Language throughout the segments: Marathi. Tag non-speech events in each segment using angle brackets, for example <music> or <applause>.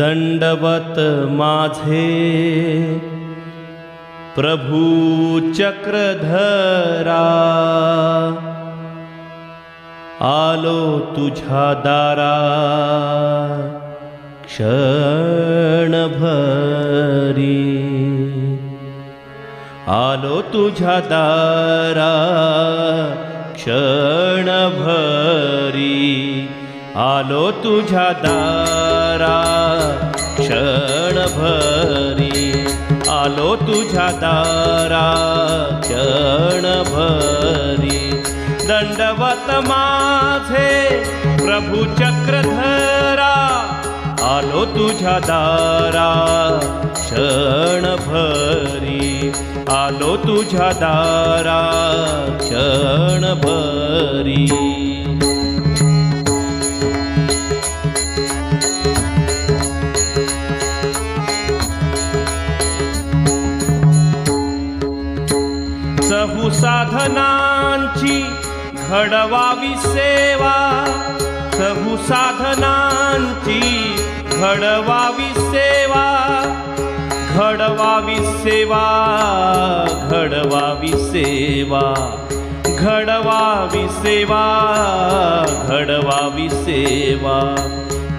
दण्डवत् दण्डवत प्रभू चक्रधरा आलो तुझ्या दारा क्षणभरी। आलो तुझ्या दारा क्षणभरी। आलो तुझ्या दारा क्षणभरी आलो तुझ्या दारा क्षणभरी. दंडवत माझे प्रभू चक्रधरा आलो तुझ्या दारा क्षणभरी. आलो तुझ्या दारा क्षणभरी. साधनांची घडवावी सेवा. सहु साधनांची घडवावी सेवा. घडवावी सेवा घडवावी सेवा. घडवावी सेवा घडवावी सेवा.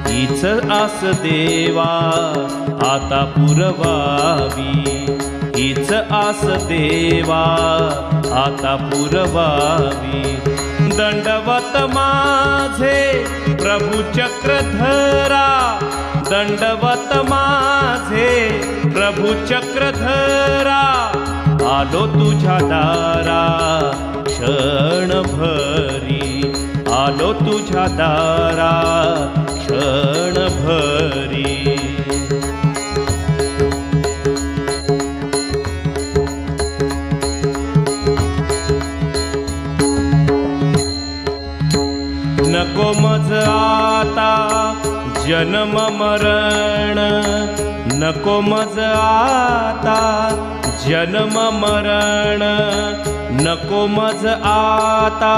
हीच आस देवा आता पुरवावी. हीच आस देवा. आता पुरवावी. दंडवत माझे प्रभू चक्रधरा. दंडवत माझे प्रभू चक्रधरा. आलो तुझ्या दारा. क्षणभरी आलो तुझ्या दारा. क्षणभरी नको मज आता जन्म मरण. नको मज आता जन्म मरण. नको मज आता.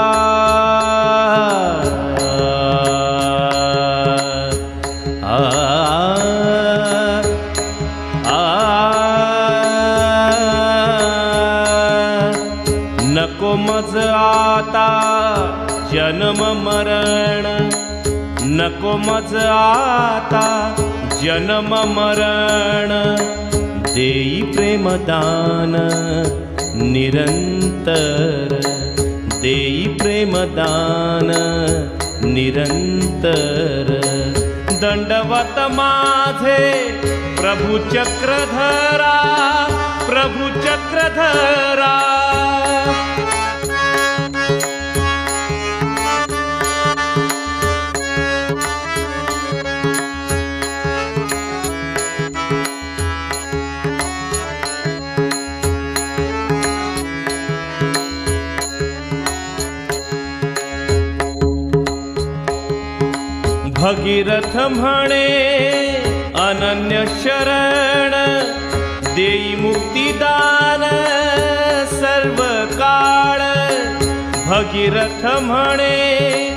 आ, आ, जन्म मरण नको मज आता जन्म मरण. देई प्रेमदान निरंतर. देई प्रेमदान निरंतर. दंडवत माझे प्रभु चक्रधरा प्रभु चक्रधरा भगीरथ म्हणे अनन्य शरण देई मुक्तिदान सर्व काळ. भगीरथ म्हणे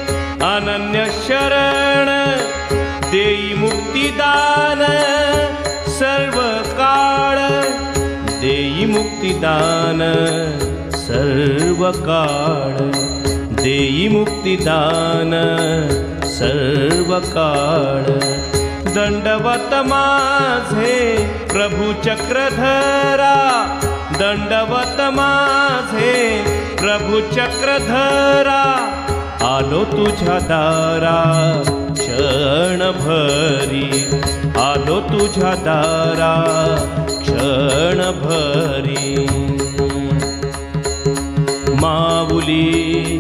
अनन्य शरण देई मुक्तिदान सर्व काळ. देई मुक्तिदान सर्व काळ. देई मुक्तिदान सर्व काळ दंडवत माझे प्रभू चक्रधरा दंडवत माझे प्रभू चक्रधरा आलो तुझ्या दारा क्षणभरी आलो तुझ्या दारा क्षणभरी. माऊली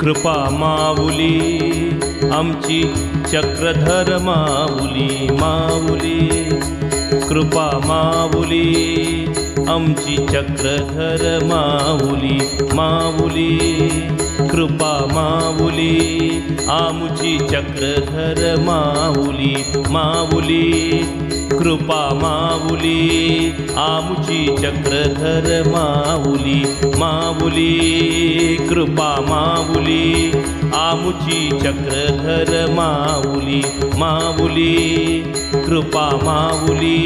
कृपा माऊली आमची चक्रधर माऊली माऊली कृपा माऊली आमची चक्रधर माऊली माऊली कृपा माऊली आमची चक्रधर माऊली माऊली कृपा माऊली आमची चक्रधर माऊली माऊली कृपा माऊली आमुची चक्रधर माऊली माऊली कृपा माऊली.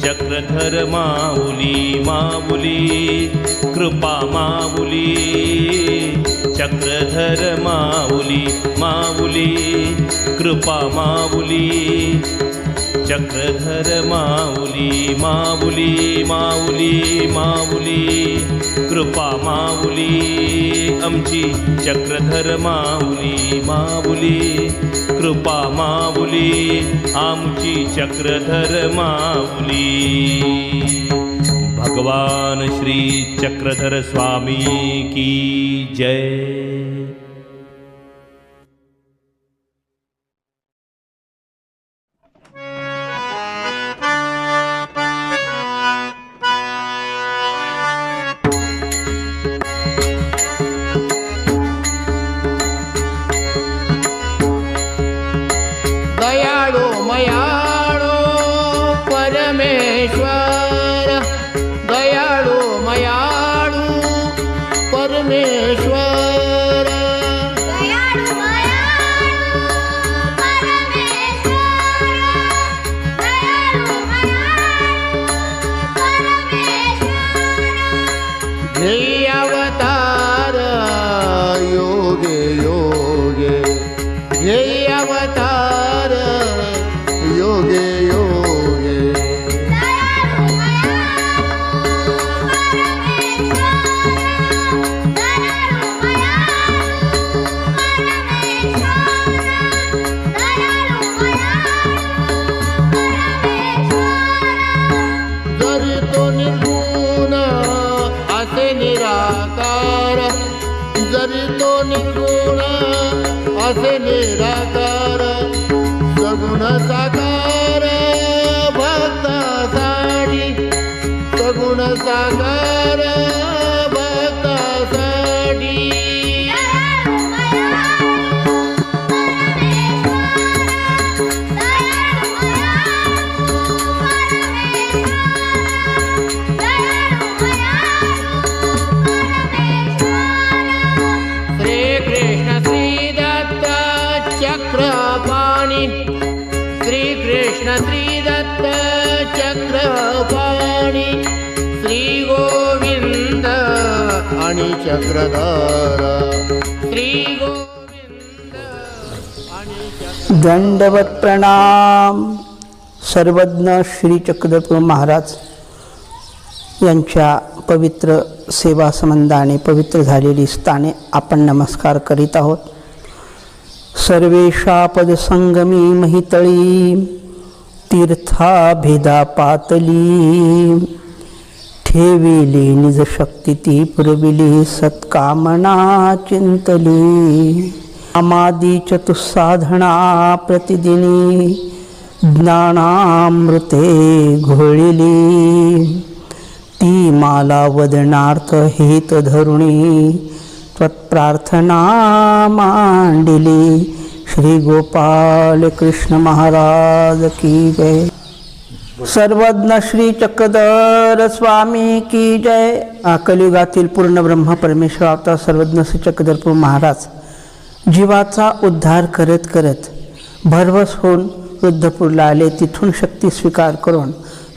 चक्रधर माऊली माऊली कृपा माऊली. चक्रधर माऊली माऊली कृपा माऊली. चक्रधर माऊली माऊली माऊली माऊली कृपा माऊली आमची चक्रधर माऊली माऊली कृपा माऊली आमची चक्रधर माऊली भगवान श्री चक्रधर स्वामी की जय. आणि चक्रधारा. श्री गोविंद दंडवत प्रणाम. सर्वज्ञ श्री चक्रधरपूर महाराज यांच्या पवित्र सेवा संबंधाने पवित्र झालेली स्थाने आपण नमस्कार करीत आहोत. सर्वेशा पदसंगमी महितळी तीर्थाभिदा पातली. ठेविली निज शक्ती ती पुरविली. सत्कामना चिंतली. अमादी चतुस्साधना प्रतिदिनी. ज्ञानामृते घोळिली. ती माला वदनार्थ हेत धरुणी. त्वत्प्रार्थना मांडिली. श्री गोपाल कृष्ण महाराज की जय. सर्वज्ञ श्री चक्रधर स्वामी की जय. कलियुगातील पूर्ण ब्रह्म परमेश्वर अवतार सर्वज्ञ श्री चक्रधरपूर महाराज जीवाचा उद्धार करत करत भरवस होऊन वृद्धपूरला आले. तिथून शक्ती स्वीकार करून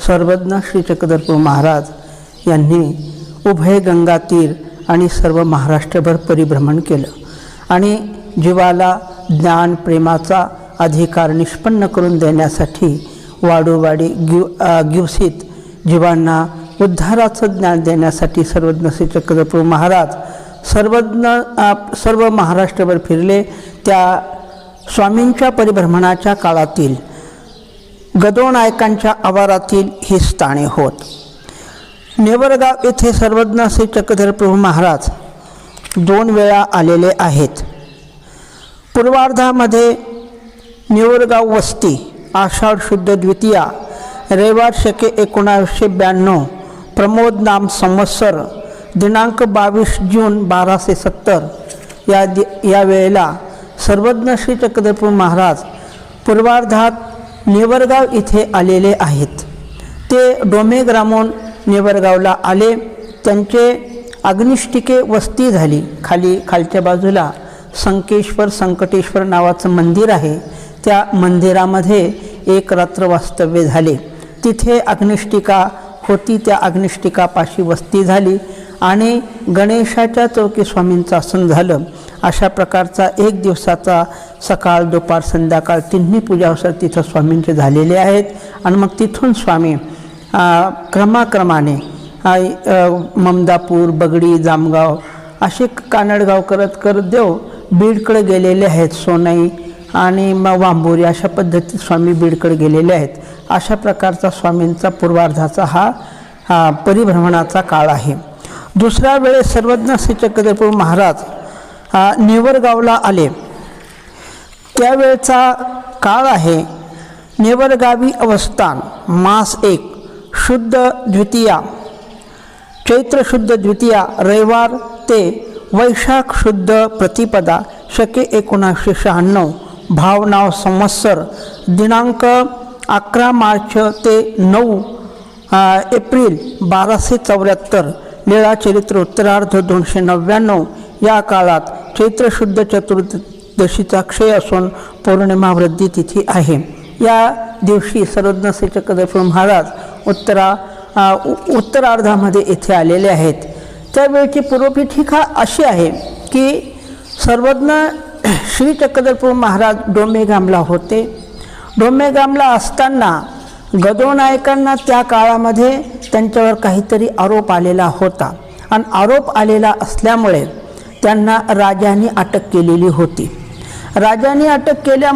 सर्वज्ञ श्री चक्रधरपूर महाराज यांनी उभय गंगा तीर आणि सर्व महाराष्ट्रभर परिभ्रमण केलं. आणि जीवाला ज्ञान प्रेमाचा अधिकार निष्पन्न करून देण्यासाठी वाडोवाडी गिव गिवसित जीवांना उद्धाराचं ज्ञान देण्यासाठी सर्वज्ञ श्री चक्रधरपूर महाराज सर्वज्ञ सर्व महाराष्ट्रभर फिरले त्या स्वामींच्या परिभ्रमणाच्या काळातील गदोनायकांच्या आवारातील ही स्थाने होत. नेवरगाव येथे सर्वज्ञ श्री चक्रधर प्रभू महाराज दोन वेळा आलेले आहेत. पूर्वार्धामध्ये नेवरगाव वस्ती आषाढ शुद्ध द्वितीया रविवार शके एकोणावीसशे ब्याण्णव प्रमोद नाम संवत्सर दिनांक बावीस जून बाराशे सत्तर. या दि या वेळेला सर्वज्ञ श्री चक्रधरपूर महाराज पूर्वार्धात नेवरगाव इथे आलेले आहेत. ते डोमे ग्रामोन नेवरगावला आले त्यांचे अग्निष्टिके वस्ती झाली. खाली खालच्या बाजूला संकेश्वर संकटेश्वर नावाचं मंदिर आहे. त्या मंदिरामध्ये एक रात्र वास्तव्य झाले. तिथे अग्निष्टिका होती त्या अग्निष्टिकापाशी वस्ती झाली आणि गणेशाच्या चौकी स्वामींचं आसन झालं. अशा प्रकारचा एक दिवसाचा सकाळ दुपार संध्याकाळ तिन्ही पूजावसर तिथं स्वामींचे झालेले आहेत आणि मग तिथून स्वामी क्रमाक्रमाने ममदापूर बगडी जामगाव असे कानडगाव करत करत देव बीडकडे गेलेले आहेत. सोनई आणि मग वांबोरी अशा पद्धतीत स्वामी बीडकडे गेलेले आहेत. अशा प्रकारचा स्वामींचा पूर्वार्धाचा हा परिभ्रमणाचा काळ आहे. दुसऱ्या वेळेस सर्वज्ञ श्री चक्रधरपूर महाराज नेवरगावला आले. त्यावेळचा काळ आहे नेवरगावी अवस्थान मास एक शुद्ध द्वितीया चैत्र शुद्ध द्वितीया रविवार ते वैशाख शुद्ध प्रतिपदा शके एकोणासशे शहाण्णव भावनाव संवत्सर दिनांक अकरा मार्च ते नऊ एप्रिल बाराशे चौऱ्याहत्तर लीळा चरित्र उत्तरार्ध दोनशे नव्याण्णव या काळात चैत्रशुद्ध चतुर्दशीचा क्षय असून पौर्णिमा वृद्धी तिथी आहे. या दिवशी सर्वज्ञ श्री महाराज उत्तरा उ- उत्तरार्धामध्ये येथे आलेले आहेत. त्यावेळची पूर्वपीठिका अशी आहे की सर्वज्ञ श्री चक्रधरपूर महाराज डोंबेगामला होते. डोंबेगामला असताना गदो नायकांना त्या काळामध्ये त्यांच्यावर काहीतरी आरोप आलेला होता. आणि आरोप आलेला असल्यामुळे त्यांना राजांनी अटक केलेली होती. राजांनी अटक केल्या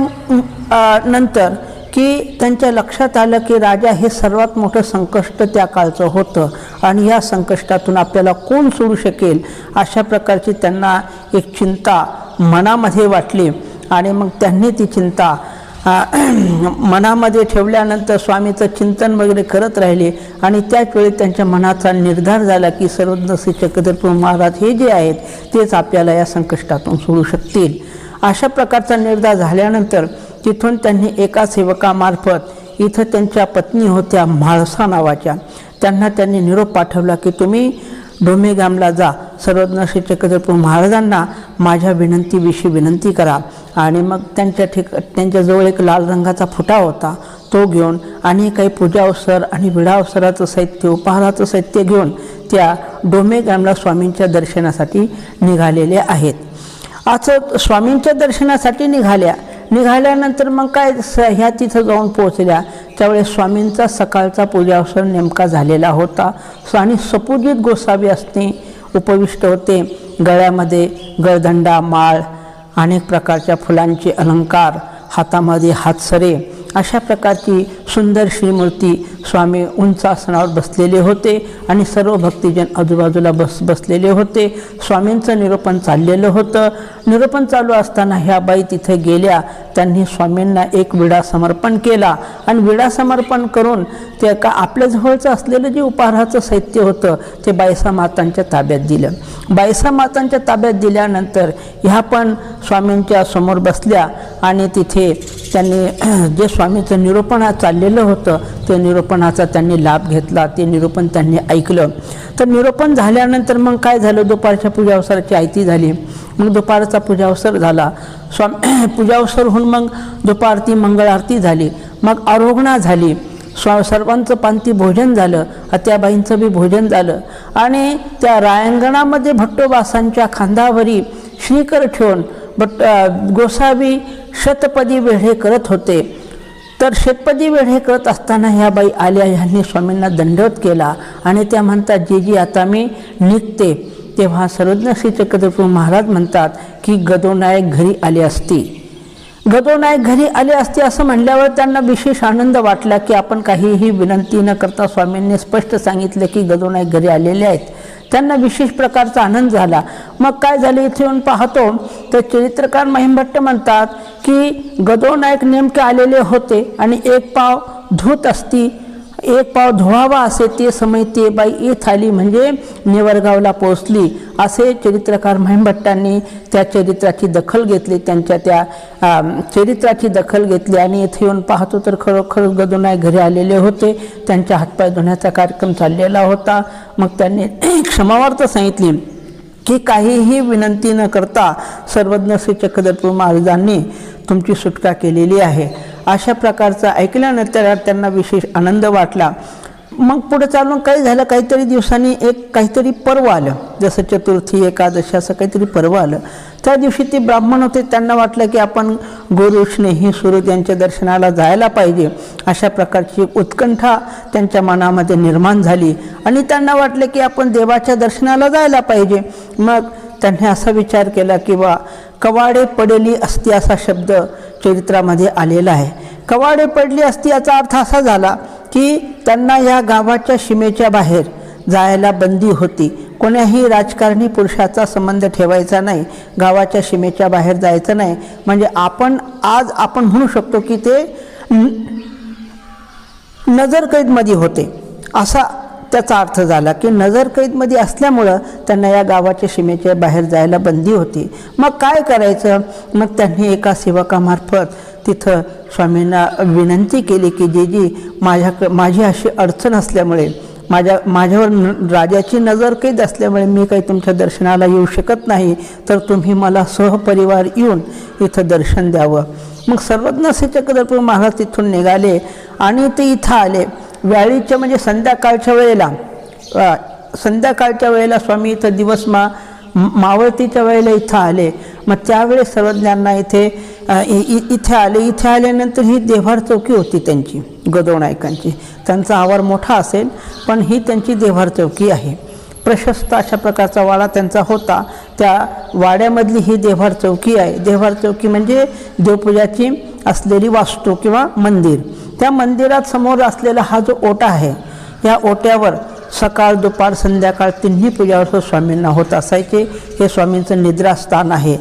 नंतर की त्यांच्या लक्षात आलं की राजा हे सर्वात मोठं संकष्ट त्या काळचं होतं आणि या संकष्टातून आपल्याला कोण सोडू शकेल अशा प्रकारची त्यांना एक चिंता मनामध्ये वाटली आणि मग त्यांनी ती चिंता <clears throat> मनामध्ये ठेवल्यानंतर स्वामीचं चिंतन वगैरे करत राहिले आणि त्याच वेळी त्यांच्या मनाचा निर्धार झाला की सर्वज्ञ श्री चक्रधरपूर महाराज हे जे आहेत तेच आपल्याला या संकष्टातून सोडू शकतील. अशा प्रकारचा निर्धार झाल्यानंतर तिथून त्यांनी एका सेवकामार्फत इथं त्यांच्या पत्नी होत्या म्हाळसा नावाच्या त्यांना त्यांनी निरोप पाठवला की तुम्ही डोमेगामला जा. सर्वज्ञ श्री चक्रधरपूर महाराजांना माझ्या विनंतीविषयी विनंती करा. आणि मग त्यांच्या ठिक त्यांच्याजवळ एक लाल रंगाचा फुटा होता. तो घेऊन आणि काही पूजा अवसर आणि विडावसराचं साहित्य उपहाराचं साहित्य घेऊन त्या डोमेगामला स्वामींच्या दर्शनासाठी निघालेले आहेत. असं स्वामींच्या दर्शनासाठी निघाल्या. निघाल्यानंतर मग काय स ह्या तिथं जाऊन पोहोचल्या. त्यावेळेस स्वामींचा सकाळचा पूजावसर नेमका झालेला होता. आणि सपूजित गोसावी असणे उपविष्ट होते. गळ्यामध्ये गळदंडा माळ अनेक प्रकारच्या फुलांचे अलंकार हातामध्ये हातसरे अशा प्रकारची सुंदर श्रीमूर्ती स्वामी उंच आसनावर बसलेले होते आणि सर्व भक्तिजन आजूबाजूला बस बसलेले होते. स्वामींचं निरूपण चाललेलं होतं. निरूपण चालू असताना ह्या बाई तिथे गेल्या. त्यांनी स्वामींना एक विडा समर्पण केला. आणि विडा समर्पण करून ते का आपल्या जवळचं असलेलं जे उपहाराचं साहित्य होतं ते बायसा मातांच्या ताब्यात दिलं. बायसा मातांच्या ताब्यात दिल्यानंतर ह्या पण स्वामींच्या समोर बसल्या आणि तिथे त्यांनी <clears throat> जे स्वामीचं निरूपण चाललेलं होतं ते निरूपणाचा त्यांनी लाभ घेतला ते निरूपण त्यांनी ऐकलं. तर निरूपण झाल्यानंतर मग काय झालं? दुपारच्या पूजावसराची आयती झाली. मग दुपारचा पूजावसर झाला. स्वामी <clears throat> पूजावसर होऊन मग दुपारती मंगळ आरती झाली. मग आरोहणा झाली. स्वा सर्वांचं पांती भोजन झालं. अत्याबाईंचं बी भोजन झालं. आणि त्या रायंगणामध्ये भट्टोबासांच्या खांदावरी श्रीकर ठेवून बट गोसावी शतपदी वेढे करत होते. तर शेतपदी वेढे करत असताना ह्या बाई आल्या ह्यांनी स्वामींना दंडवत केला आणि त्या म्हणतात जी जी आता मी निघते. तेव्हा सर्वज्ञ श्री चक्रधरपूर महाराज म्हणतात की गदोनायक घरी आले असती. गदोनायक घरी आले असते असं म्हणल्यावर त्यांना विशेष आनंद वाटला की आपण काहीही विनंती न करता स्वामींनी स्पष्ट सांगितलं की गदोनायक घरी आलेले आहेत. त्यांना विशेष प्रकारचा आनंद झाला. मग काय झालं? इथे येऊन पाहतो तर चरित्रकार महिमभट्ट म्हणतात की गदो नायक नेमके आलेले होते आणि एक पाव धूत असती एक पाव धुवावा असे ते समय ते बाई येत आली म्हणजे नेवरगावला पोचली असे चरित्रकार महिमभट्टांनी त्या चरित्राची दखल घेतली त्यांच्या त्या चरित्राची दखल घेतली आणि इथे येऊन पाहतो तर खरोखर गदुनाय घरी आलेले होते. त्यांच्या हातपाय धुण्याचा कार्यक्रम चाललेला होता. मग त्यांनी <clears throat> क्षमावार्थ सांगितली की काहीही विनंती न करता सर्वज्ञ श्री चक्रधरपूर महाराजांनी तुमची सुटका केलेली आहे. अशा प्रकारचं ऐकल्यानंतर त्यांना विशेष आनंद वाटला. मग पुढे चालून काही झालं काहीतरी दिवसांनी एक काहीतरी पर्व आलं. जसं चतुर्थी एकादशी असं काहीतरी पर्व आलं. त्या दिवशी ते ब्राह्मण होते त्यांना वाटलं की आपण गुरु स्नेही सूरज यांच्या दर्शनाला जायला पाहिजे. अशा प्रकारची एक उत्कंठा त्यांच्या मनामध्ये निर्माण झाली. आणि त्यांना वाटलं की आपण देवाच्या दर्शनाला जायला पाहिजे. मग त्यांनी असा विचार केला की बा कवाडे पडेली असती असा शब्द. चरित्रामध्ये आलेला आहे. कवाडे पडली असती याचा अर्थ असा झाला की त्यांना या गावाच्या सीमेच्या बाहेर जायला बंदी होती. कोण्याही राजकारणी पुरुषाचा संबंध ठेवायचा नाही गावाच्या सीमेच्या बाहेर जायचं नाही. म्हणजे आपण आज आपण म्हणू शकतो की ते नजरकैदमध्ये होते. असा त्याचा अर्थ झाला की नजरकैदमध्ये असल्यामुळं त्यांना या गावाच्या सीमेच्या बाहेर जायला बंदी होती. मग काय करायचं? मग त्यांनी एका सेवकामार्फत तिथं स्वामींना विनंती केली की जे जी माझ्याक माझी अशी अडचण असल्यामुळे माझ्या माझ्यावर न राजाची नजर कैद असल्यामुळे मी काही तुमच्या दर्शनाला येऊ शकत नाही तर तुम्ही मला सहपरिवार येऊन इथं दर्शन द्यावं. मग सर्वज्ञ श्री महाराज तिथून निघाले आणि ते इथं आले. व्याळीच्या म्हणजे संध्याकाळच्या वेळेला संध्याकाळच्या वेळेला स्वामी इथं दिवस मा मावळतीच्या वेळेला इथं आले. मग त्यावेळेस सर्वज्ञांना इथे इ- इथे आले. इथे आल्यानंतर ही देव्हार चौकी होती त्यांची गदोनायकांची त्यांचा आवार मोठा असेल पण ही त्यांची देव्हार चौकी आहे. प्रशस्त अशा प्रकारचा वाडा त्यांचा होता. त्या वाड्यामधली ही देव्हार चौकी आहे. देव्हार चौकी म्हणजे देवपूजाची असलेली वास्तू किंवा मंदिर. त्या मंदिरात समोर असलेला हा जो ओटा आहे या ओट्यावर सकाळ दुपार संध्याकाळ तिन्ही पूजावर स्वामींना होत असायचे. हे स्वामींचं निद्रास्थान आहे.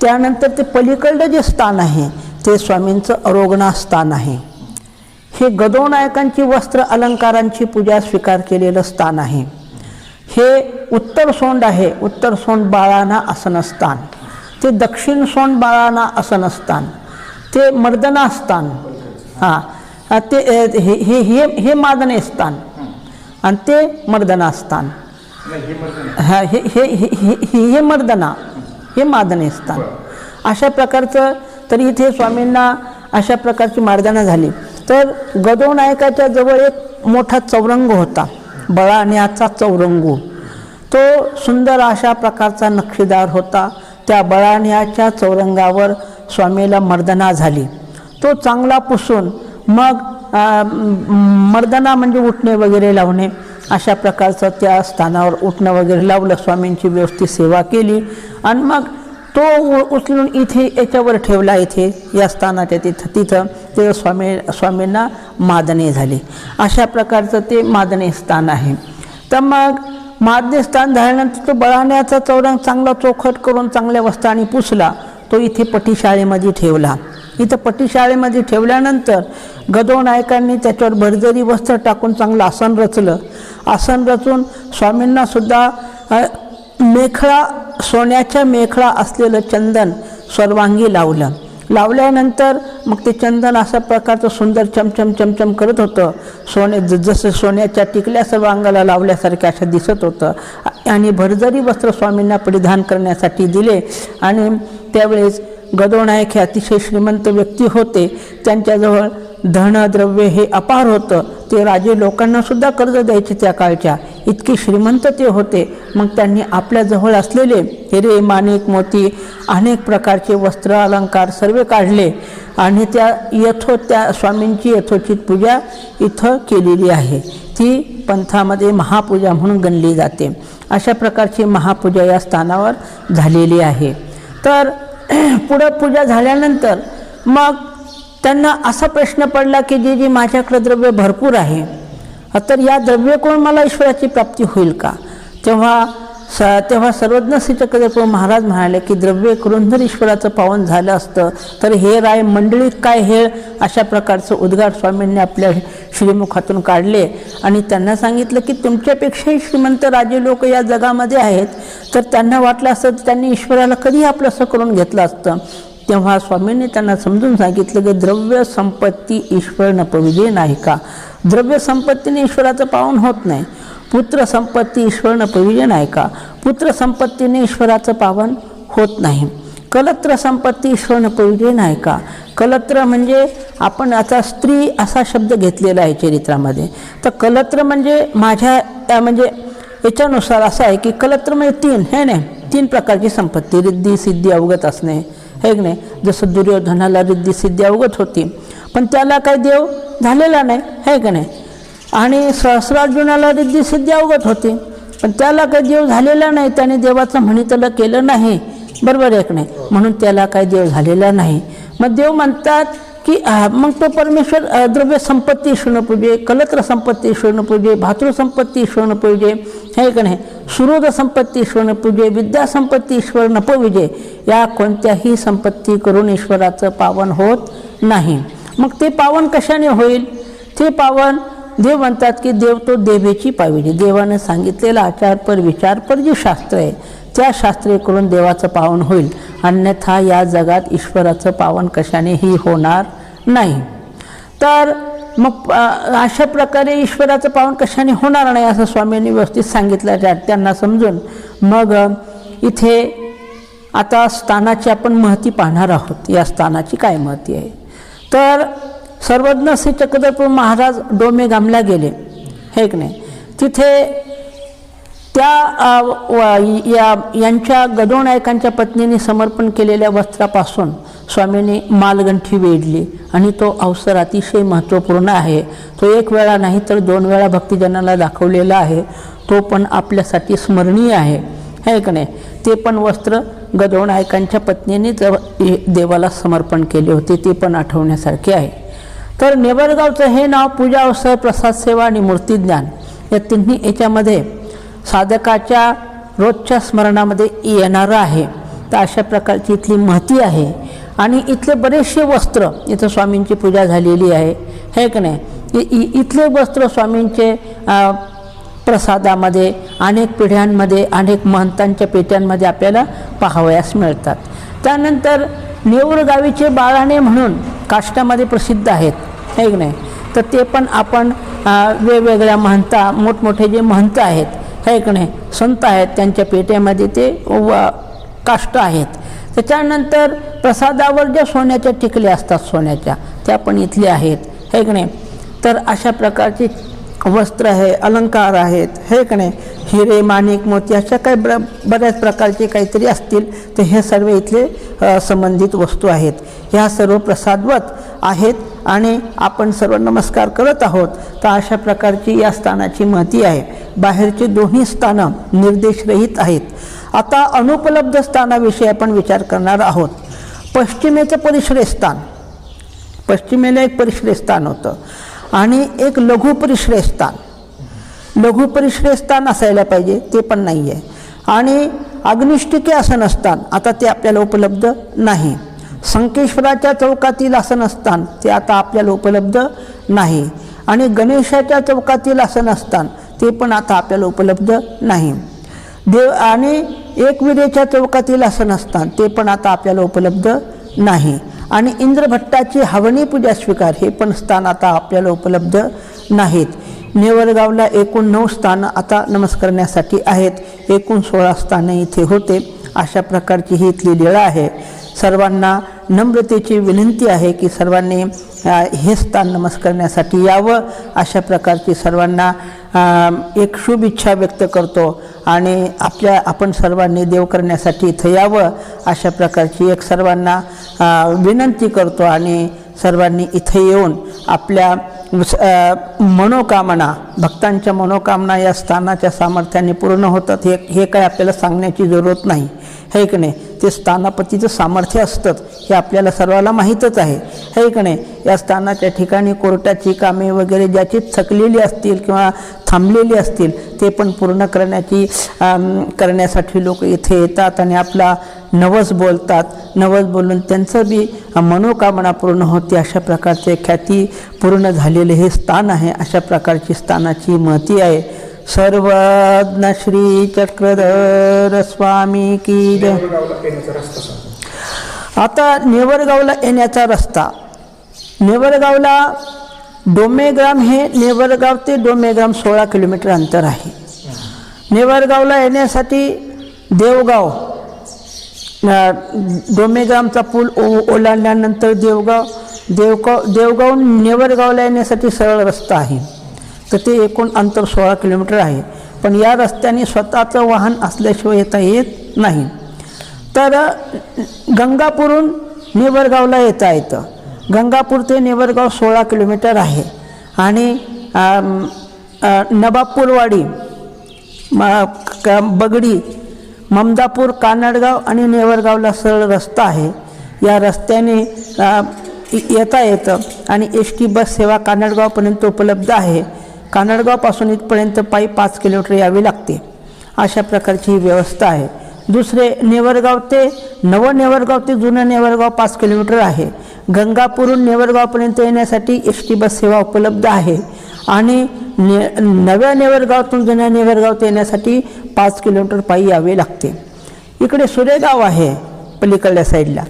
त्यानंतर ते पलीकडलं जे स्थान आहे ते स्वामींचं अरोगणा स्थान आहे. हे गदोनायकांची वस्त्र अलंकारांची पूजा स्वीकार केलेलं स्थान आहे. हे उत्तर सोंड आहे. उत्तर सोंड बाळाना आसनस्थान. ते दक्षिण सोंड बाळाना आसनस्थान. ते मर्दना स्थान. हां. ते हे हे हे हे मादने स्थान. आणि ते मर्दना स्थान. हा हे हे हे हे- हे- मर्दना हे मादने स्थान. अशा प्रकारचं तरी इथे स्वामींना अशा प्रकारची मार्दना झाली. तर गदो नायकाच्या जवळ एक मोठा चौरंग होता. बळाण्याचा चौरंगू. तो सुंदर अशा प्रकारचा नक्षीदार होता. त्या बळाण्याच्या चौरंगावर स्वामीला मर्दना झाली. तो चांगला पुसून मग मर्दना म्हणजे उठणे वगैरे लावणे अशा प्रकारचं त्या स्थानावर उठणं वगैरे लावलं स्वामींची व्यवस्थित सेवा केली. आणि मग तो उ- उचलून इथे याच्यावर ठेवला इथे या स्थानाच्या तिथं तिथं ते स्वामी स्वामींना मादणे झाले. अशा प्रकारचं ते मादणे स्थान आहे. तर मग मादणे स्थान झाल्यानंतर तो बळाण्याचा चौरंग चांगला चोखट करून चांगल्या वस्त्राने पुसला. तो इथे पटीशाळेमध्ये ठेवला. इथं पटीशाळेमध्ये ठेवल्यानंतर गदो नायकांनी त्याच्यावर भरजरी वस्त्र टाकून चांगलं आसन रचलं. आसन रचून स्वामींनासुद्धा मेखळा सोन्याच्या मेखळा असलेलं चंदन सर्वांगी लावलं. लावल्यानंतर मग ते चंदन अशा प्रकारचं सुंदर चमचम चमचम करत होतं. सोने जसं सोन्याच्या टिकल्या सर्व अंगाला लावल्यासारख्या असं दिसत होतं. आणि भरजरी वस्त्र स्वामींना परिधान करण्यासाठी दिले. आणि त्यावेळेस गदोनायक हे अतिशय श्रीमंत व्यक्ती होते. त्यांच्याजवळ धनद्रव्य हे अपार होतं. ते राजे लोकांना सुद्धा कर्ज द्यायचे त्या काळच्या. इतके श्रीमंत ते होते. मग त्यांनी आपल्याजवळ असलेले हिरे माणिक मोती अनेक प्रकारचे वस्त्र अलंकार सर्व काढले आणि त्या यथो त्या स्वामींची यथोचित पूजा इथं केलेली आहे. ती पंथामध्ये महापूजा म्हणून गणली जाते. अशा प्रकारची महापूजा या स्थानावर झालेली आहे. तर <clears throat> पुढं पूजा झाल्यानंतर मग त्यांना असा प्रश्न पडला की जे जी माझ्याकडे द्रव्य भरपूर आहे. तर या द्रव्यकोण मला ईश्वराची प्राप्ती होईल का? तेव्हा स तेव्हा सर्वज्ञ श्री महाराज म्हणाले की द्रव्य करून जर ईश्वराचं पावन झालं असतं तर हे राय मंडळीत काय हे अशा प्रकारचं उद्गार स्वामींनी आपल्या श्रीमुखातून काढले आणि त्यांना सांगितलं की तुमच्यापेक्षाही श्रीमंत राजे लोक या जगामध्ये आहेत तर त्यांना वाटलं असतं तर त्यांनी ईश्वराला कधी आपलंसं करून घेतलं असतं. तेव्हा स्वामींनी त्यांना समजून सांगितलं की द्रव्य संपत्ती ईश्वर नपविजे नाही का? द्रव्य संपत्तीने ईश्वराचं पावन होत नाही. पुत्र संपत्ती ईश्वर नपविजे नाही का? पुत्र संपत्तीने ईश्वराचं पावन होत नाही. कलत्र संपत्ती ईश्वर नपविजे नाही का? कलत्र म्हणजे आपण आता स्त्री असा शब्द घेतलेला आहे चरित्रामध्ये. तर कलत्र म्हणजे माझ्या म्हणजे याच्यानुसार असं आहे की कलत्र म्हणजे तीन हे नाही तीन प्रकारची संपत्ती रिद्धी सिद्धी अवगत असणे. हे की नाही जसं दुर्योधनाला रिद्धी सिद्धी अवगत होती. पण त्याला काही देव झालेला नाही हे की नाही आणि सहस्रार्जुनाला रिद्धी सिद्धी अवगत होती. पण त्याला काही देव झालेला नाही त्याने देवाचं म्हणितलं केलं नाही. बरोबर आहे की नाही? म्हणून त्याला काही देव झालेला नाही. मग देव म्हणतात की मग तो परमेश्वर द्रव्य संपत्ती ईश्वरनं पूजे कलत्र संपत्ती ईश्वरनं पूजे भातृसंपत्ती पूजे हे का नाही? सुरोध संपत्ती ईश्वरनं पूजे विद्यासंपत्ती ईश्वर ईश्वरनं या कोणत्याही संपत्ती करून ईश्वराचं पावन होत नाही. मग ते पावन कशाने होईल? ते पावन देव म्हणतात की देव तो देवेची पाविजे देवाने पर आचारपर विचारपर जे शास्त्र आहे. त्या शास्त्रीकडून देवाचं पावन होईल. अन्यथा या जगात ईश्वराचं पावन कशानेही होणार नाही. तर मग अशा प्रकारे ईश्वराचं पावन कशाने होणार नाही असं स्वामींनी व्यवस्थित सांगितलं. त्या त्यांना समजून मग इथे आता स्थानाची आपण महती पाहणार आहोत. या स्थानाची काय महती आहे? तर सर्वज्ञ श्री चक्रधरपूर महाराज डोमे गामला गेले. हे की नाही. तिथे त्या व- या यांच्या गदोनायकांच्या पत्नीने समर्पण केलेल्या वस्त्रापासून स्वामींनी मालगंठी वेढली. आणि तो अवसर अतिशय महत्त्वपूर्ण आहे. तो एक वेळा नाही तर दोन वेळा भक्तिजनाला दाखवलेला आहे. तो पण आपल्यासाठी स्मरणीय आहे. है का नाही? ते पण वस्त्र गदोनायकांच्या पत्नीने जव- देवाला समर्पण केले होते. ते पण आठवण्यासारखे आहे. तर नेवरगावचं हे नाव पूजा अवसर प्रसाद सेवा आणि मूर्तिज्ञान या तिन्ही याच्यामध्ये साधकाच्या रोजच्या स्मरणामध्ये येणारं आहे. तर अशा प्रकारची इथली महती आहे. आणि इथले बरेचसे वस्त्र इथं स्वामींची पूजा झालेली आहे. हे की नाही? इ- इथले वस्त्र स्वामींचे प्रसादामध्ये अनेक पिढ्यांमध्ये अनेक महंतांच्या पेट्यांमध्ये आपल्याला पाहावयास मिळतात. त्यानंतर नेऊर गावीचे बाळाणे म्हणून काष्टामध्ये प्रसिद्ध आहेत. है की नाही? तर ते पण आपण वेगवेगळ्या महंता मोठमोठे जे महंत आहेत है की नाही संत आहेत त्यांच्या पेट्यामध्ये ते व काष्ट आहेत. त्याच्यानंतर प्रसादावर ज्या सोन्याच्या टिकल्या असतात सोन्याच्या त्या पण इथल्या आहेत. हे की नाही तर अशा प्रकारची वस्त्र आहे अलंकार आहेत. हे का नाही हिरे माणिक मोती अशा काही ब्र बऱ्याच प्रकारचे काहीतरी असतील तर हे सर्व इथले संबंधित वस्तू आहेत. ह्या सर्व प्रसादवत आहेत. आणि आपण सर्व नमस्कार करत आहोत तर अशा प्रकारची या स्थानाची महती आहे. बाहेरची दोन्ही स्थानं निर्देशरहित आहेत. आता अनुपलब्ध स्थानाविषयी आपण विचार करणार आहोत. पश्चिमेचं परिश्रय स्थान. पश्चिमेला एक परिश्रय स्थान होतं. आणि एक लघु परिश्रय स्थान. लघु परिश्रय स्थान असायला पाहिजे ते पण नाही आहे आणि अग्निष्टिके आसनस्थान आता ते आपल्याला उपलब्ध नाही. संकेश्वराच्या चौकातील आसनस्थान ते आता आपल्याला उपलब्ध नाही. आणि गणेशाच्या चौकातील आसनस्थान ते पण आता आपल्याला उपलब्ध नाही. देव आणि एकविरेच्या चौकातील आसनस्थान ते पण आता आपल्याला उपलब्ध नाही. आणि इंद्रभट्टाची हवनी पूजा स्वीकार हे पण स्थान आता आपल्याला उपलब्ध नाहीत. नेवरगावला एकूण नऊ स्थानं आता नमस्कारण्यासाठी आहेत. एकूण सोळा स्थानं इथे होते. अशा प्रकारची ही इथली लीळा आहे. सर्वांना नम्रतेची विनंती आहे की सर्वांनी हे स्थान नमस्कारण्यासाठी यावं. अशा प्रकारची सर्वांना एक शुभ इच्छा व्यक्त करतो आणि आपल्या आपण सर्वांनी देव करण्यासाठी इथं यावं. अशा प्रकारची एक सर्वांना विनंती करतो आणि सर्वांनी इथे येऊन आपल्या स- मनोकामना भक्तांच्या मनोकामना या स्थानाच्या सामर्थ्याने पूर्ण होतात. हे हे काय आपल्याला सांगण्याची जरूरत नाही. हे की नाही? ते स्थानापतीचं सामर्थ्य असतं हे आपल्याला सर्वाला माहीतच आहे. हे की नाही? या स्थानाच्या ठिकाणी कोर्टाची कामे वगैरे ज्याची थकलेली असतील किंवा थांबलेली असतील ते पण पूर्ण करण्याची करण्यासाठी लोक इथे येतात आणि आपला नवस बोलतात. नवस बोलून त्यांचं बी मनोकामना पूर्ण होते अशा प्रकारचे ख्याती पूर्ण झालेले हे स्थान आहे. अशा प्रकारची स्थानाची महती आहे. सर्वज्ञ श्री चक्रधर स्वामी की जय. आता नेवरगावला येण्याचा रस्ता. नेवरगावला डोमेग्राम हे नेवरगाव ते डोमेग्राम सोळा किलोमीटर अंतर आहे. नेवरगावला येण्यासाठी देवगाव डोमेग्रामचा पूल ओ ओलांडल्यानंतर देवगाव देवगाव देवगावहून नेवरगावला येण्यासाठी सरळ रस्ता आहे. तर ते एकूण अंतर सोळा किलोमीटर आहे. पण या रस्त्याने स्वतःचं वाहन असल्याशिवाय येता येत नाही. तर गंगापूरहून नेवरगावला येता येतं. गंगापूर ते नेवरगाव सोळा किलोमीटर आहे. आणि नबाबपूरवाडी म- क- बगडी ममदापूर कानडगाव आणि नेवरगावला सरळ रस्ता आहे. या रस्त्याने येता येतं. आणि एस टी बस सेवा कानडगावपर्यंत उपलब्ध आहे. कानडगावपासून इथपर्यंत पायी पाच किलोमीटर यावे लागते. अशा प्रकारची ही व्यवस्था आहे. दुसरे नेवरगाव ते नवनेवरगाव ते जुनं नेवरगाव पाच किलोमीटर आहे. गंगापूरहून नेवरगावपर्यंत येण्यासाठी एस टी बस सेवा उपलब्ध आहे. आणि ने नव्या नेवरगावातून जुन्या नेवरगाव ते येण्यासाठी पाच किलोमीटर पायी यावे लागते. इकडे सुरेगाव आहे पलीकडल्या साईडला.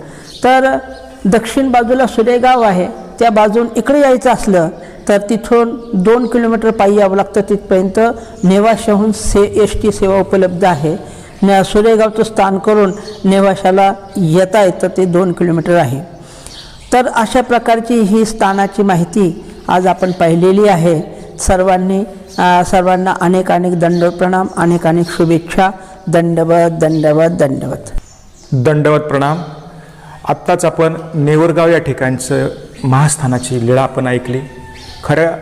तर दक्षिण बाजूला सुरेगाव आहे. त्या बाजून इकडे यायचं असलं तर तिथून दोन किलोमीटर पायी यावं लागतं तिथपर्यंत. नेवाशाहून से एस टी सेवा उपलब्ध आहे. न सुरेगावचं स्थान करून नेवाशाला येता येतं ते दोन किलोमीटर आहे. तर अशा प्रकारची ही स्थानाची माहिती आज आपण पाहिलेली आहे. सर्वांनी सर्वांना अनेक अनेक दंड प्रणाम अनेक अनेक शुभेच्छा. दंडवत दंडवत दंडवत. दंडवत प्रणाम. आत्ताच आपण नेवरगाव या ठिकाणचं महास्थानाची लीळा आपण ऐकली. खरं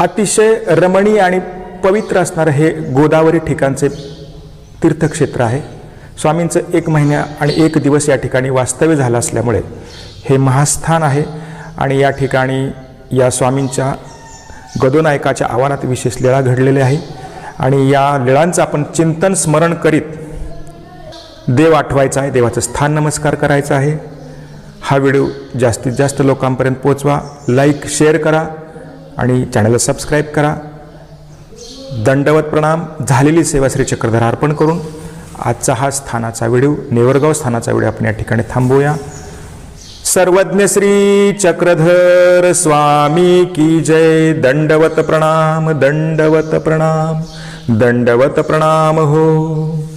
अतिशय रमणीय आणि पवित्र असणारं हे गोदावरी ठिकाणचे तीर्थक्षेत्र आहे. स्वामींचं एक महिन्या आणि एक दिवस या ठिकाणी वास्तव्य झालं असल्यामुळे हे महास्थान आहे आणि या ठिकाणी या स्वामींच्या गदोनायकाच्या आव्हानात विशेष लीळा घडलेल्या आहे आणि या लीळांचं आपण चिंतन स्मरण करीत देव आठवायचा आहे देवाचं स्थान नमस्कार करायचा आहे. हा व्हिडिओ जास्तीत जास्त लोकांपर्यंत पोचवा लाईक शेअर करा आणि चॅनलला सबस्क्राईब करा. दंडवत प्रणाम. झालेली सेवा श्री चक्रधर अर्पण करून आजचा हा स्थानाचा व्हिडिओ नेवरगाव स्थानाचा व्हिडिओ आपण या ठिकाणी थांबवूया. सर्वज्ञ श्री चक्रधर स्वामी की जय. दंडवत प्रणाम दंडवत प्रणाम दंडवत प्रणाम हो.